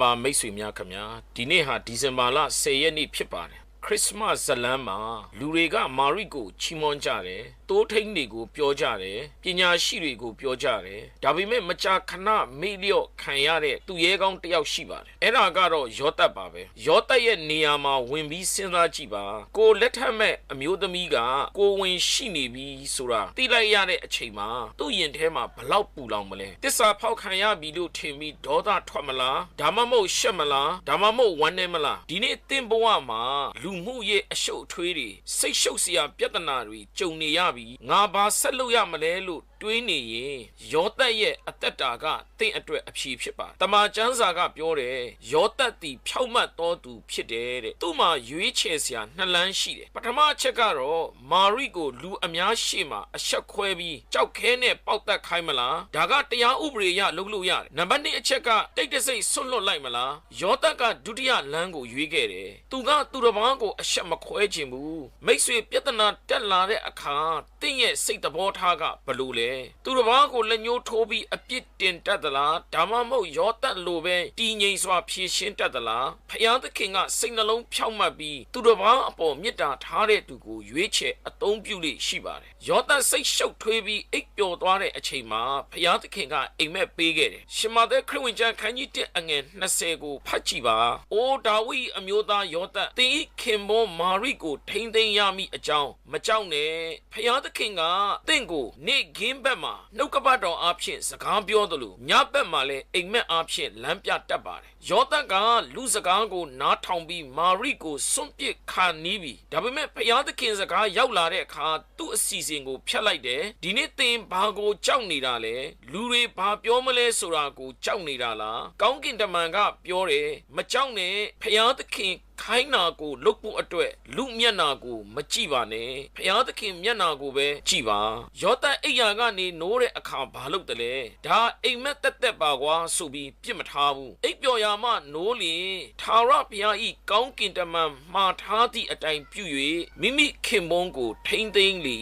ပါမိတ်ဆွေများခင်ဗျာဒီနေ့ဟာဒီဇင်ဘာလ10ရက်နေ့ဖြစ်ပါတယ်ခရစ်စမတ်ဇလန်းမှာလူတွေကမာရိကိုချီးမွမ်းကြတယ်တိုးထိန်တွေကိုပြောကြတယ်ပညာရှိတွေကိုပြောကြတယ်ဒါပေမဲ့မကြာခဏမေ့လျော့ခံရတဲ့သူရဲကောင်းတစ်ယောက်ရှိပါတယ်အဲ့ဒါကတော့ယောသတ်ပါပဲယောသတ်ရဲ့နေရာမှာဝင်ပြီးစဉ်းစားကြည့်ပါကိုလက်ထက်မဲ့အမျိုးသမီးကကိုဝင်ရှိနေပြီဆိုတာသိလိုက်ရတဲ့အချိန်မှာသူ့ရင်ထဲမှာဘလောက်ပူလောင်မလဲတစ္ဆာဖောက်ခံရပြီလို့ထင်ပြီးဒေါသထွက်မလားဒါမှမဟုတ်ရှက်မလားဒါမှမဟုတ်ဝမ်းနေမလားဒီနေ့သင်ဘဝမှာလူမှုရဲ့အရှုပ်အထွေးတွေစိတ်ရှုပ်စရာပြဿနာတွေကြုံနေရပြီငါဘာဆက်လုပ်ရမလဲလို့တွေးနေရင်ယောသက်ရဲ့အသက်တာကတင့်အတွက်အဖြေဖြစ်ပါတမန်ကျမ်းစာကပြောတယ်ယောသက်သည်ဖြောက်မှတ်တော်သူဖြစ်တယ်တဲ့သူ့မှာရွေးချယ်စရာနှစ်လမ်းရှိတယ်ပထမအချက်ကတော့မာရိကိုလူအများရှေ့မှာအဆက်ခွဲပြီးကြောက်ခဲနဲ့ပေါက်တက်ခိုင်းမလားဒါကတရားဥပဒေရလုပ်လို့ရတယ်နံပါတ်2အချက်ကတိတ်တဆိတ်ဆွတ်လွတ်လိုက်မလားယောသက်ကဒုတိယလမ်းကိုရွေးခဲ့တယ်သူကသူတစ်ပါးကိုအဆက်မခွဲခြင်းဘူးမိတ်ဆွေပြဿနာတက်လာတဲ့အခါတင့်ရဲ့စိတ်သဘောထားကဘလို့လဲသူတစ်ပါးကိုလက်ညှိုးထိုးပြီးအပြစ်တင်တတ်သလားဒါမှမဟုတ်ယောသက်လိုပဲတည်ငြိမ်စွာဖြေရှင်းတတ်သလားဖယားသခင်ကစိတ်နှလုံးဖြောင့်မတ်ပြီးသူတစ်ပါးအပေါ်မေတ္တာထားတဲ့သူကိုရွေးချယ်အသုံးပြုလိရှိပါတယ်ယောသက်စိတ်ရှုပ်ထွေးပြီးအိပ်ပျော်သွားတဲ့အချိန်မှာဖယားသခင်ကအိမ်မက်ပေးခဲ့တယ်ရှမာသက်ခရစ်ဝင်ကျမ်းခန်းကြီး1အငယ်20ကိုဖတ်ကြည့်ပါအိုးဒါဝိအမျိုးသားယောသက်သင်ဤခင်မောမာရိကိုထိမ့်သိမ်းရမိအကြောင်းမကြောက်နဲ့ဖယားသခင်ကတင့်ကိုနေခင်းဘက်မှာနှုတ်ကပတ်တော်အားဖြင့်စကားပြောသလိုညဘက်မှာလည်းအိမ်မက်အားဖြင့်လမ်းပြတတ်ပါတယ်ယောသက်ကလူစကားကိုနားထောင်ပြီးမာရိကိုစွန့်ပစ်ခါနီးပြီဒါပေမဲ့ဖယားသခင်စကားရောက်လာတဲ့အခါသူ့အစီအစဉ်ကိုဖျက်လိုက်တယ်ဒီနေ့သင်ဘာကိုကြောက်နေတာလဲလူတွေဘာပြောမလဲဆိုတာကိုကြောက်နေတာလားကောင်းကင်တမန်ကပြောတယ်မကြောက်နဲ့ဖယားသခင် ခိုင်းနာကိုလုတ်ဖို့အတွက်လူမျက်နာကိုမကြည့်ပါနဲ့ဖျားသခင်မျက်နာကိုပဲကြည့်ပါယောသန်အိယာကနေနိုးတဲ့အခါဘာလုပ်တယ်လဲဒါအိမ်မက်တက်တက်ပါကွာဆိုပြီးပြစ်မထားဘူးအိပ်ပျော်ရာမှနိုးလင်ထာဝရဘုရားဤကောင်းကင်တမန်မှားထားသည့်အတိုင်းပြု၍မိမိခင်ပွန်းကိုထိမ့်သိမ်းလေ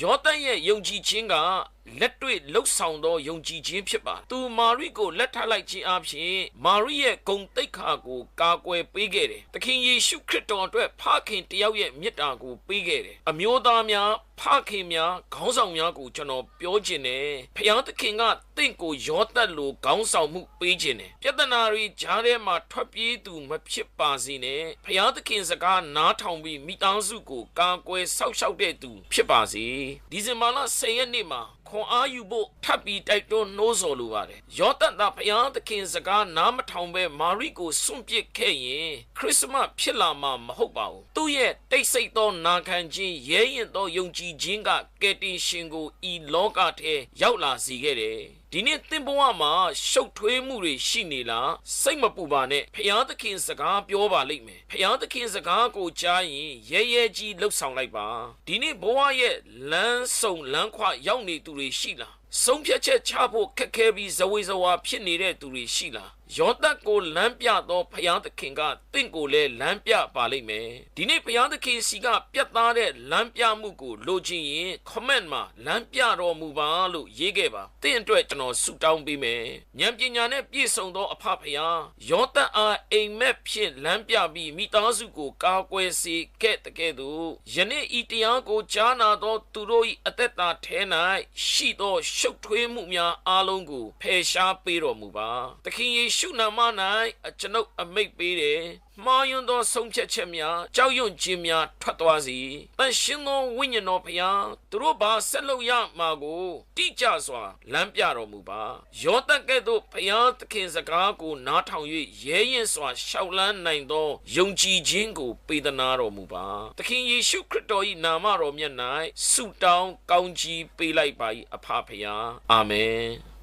ယောသန်ရဲ့ယုံကြည်ခြင်းက လက်တွေ့လှုပ်ဆောင်သောယုံကြည်ခြင်းဖြစ်ပါသူမာရိကိုလက်ထပ်လိုက်ခြင်းအပြင်မာရိရဲ့ဂုံတိတ်ခါကိုကာကွယ်ပေးခဲ့တယ်သခင်ယေရှုခရစ်တော်အတွက်ဖခင်တယောက်ရဲ့မေတ္တာကိုပေးခဲ့တယ်အမျိုးသားများဖခင်များခေါင်းဆောင်များကိုကျွန်တော်ပြောခြင်းတယ်ဖျားသခင်ကတင့်ကိုရောတက်လို့ခေါင်းဆောင်မှုပေးခြင်းတယ်ပြဿနာတွေကြားထဲမှာထွက်ပြေးသူမဖြစ်ပါစေနဲ့ဖျားသခင်စကားနားထောင်ပြီးမိသားစုကိုကာကွယ်ဆောက်ရှောက်တဲ့သူဖြစ်ပါစေဒီဇင်ဘာလ10ရက်နေ့မှာ ခွန်အားယူဖို့ထပ်ပြီးတိုက်တွန်းနှိုးဆော်လိုပါတယ်။ယောသန်သားဘုရားသခင်စကားနားမထောင်ပဲမာရိကိုစွန့်ပစ်ခဲ့ရင်ခရစ်စမတ်ဖြစ်လာမှာမဟုတ်ပါဘူး။သူ့ရဲ့တိတ်ဆိတ်သောနာခံခြင်းရဲရင်သောယုံကြည်ခြင်းကကယ်တင်ရှင်ကိုဤလောကထဲရောက်လာစေခဲ့တယ်။ ဒီနေ့သင်ဘဝမှာရှုပ်ထွေးမှုတွေရှိနေလားစိတ်မပူပါနဲ့ဖျားသခင်စကားပြောပါလိမ့်မယ်ဖျားသခင်စကားကိုကြားရင်ရဲရဲကြီးလှုပ်ဆောင်လိုက်ပါဒီနေ့ဘဝရဲ့လမ်းဆုံလမ်းခွရောက်နေသူတွေရှိလားဆုံးဖြတ်ချက်ချဖို့ခက်ခဲပြီးဇဝေဇဝါဖြစ်နေတဲ့သူတွေရှိလား ယောသတ်ကိုလမ်းပြသောဖျားသခင်ကတင့်ကိုလည်းလမ်းပြပါလိမ့်မယ်ဒီနေ့ဖျားသခင်စီကပြတ်သားတဲ့လမ်းပြမှုကိုလိုချင်ရင် comment မှာလမ်းပြတော်မူပါလို့ရေးခဲ့ပါတင့်အတွက်ကျွန်တော်ဆုတောင်းပေးမယ်ဉာဏ်ပညာနဲ့ပြည့်စုံသောအဖဖျားယောသတ်အားအိမ်မက်ဖြင့်လမ်းပြပြီးမိသားစုကိုကာကွယ်စေခဲ့တဲ့ကဲ့သို့ယနေ့ဤတရားကိုကြားနာသောသူတို့၏အသက်တာထဲ၌ရှိသောရှုပ်ထွေးမှုများအားလုံးကိုဖယ်ရှားပေးတော်မူပါသခင်ယေရှုနာမ၌အကျွန်ုပ်အမိတ်ပေးတယ်မှားယွင်းသောဆုံးဖြတ်ချက်များကြောက်ရွံ့ခြင်းများထွက်သွားစေ။တန်ရှင်သောဝိညာဉ်တော်ဖျားသူတို့ဘာဆက်လုပ်ရမှာကိုတိကျစွာလမ်းပြတော်မူပါ။ယောသက်ကဲ့သို့ဖျားသခင်စကားကိုနားထောင်၍ရဲရင်စွာရှောက်လန်းနိုင်သောယုံကြည်ခြင်းကိုပေးသနာတော်မူပါ။သခင်ယေရှုခရစ်တော်၏နာမတော်မြတ်၌ဆုတောင်းကောင်းချီးပေးလိုက်ပါ၏အဖဖျား။အာမင်။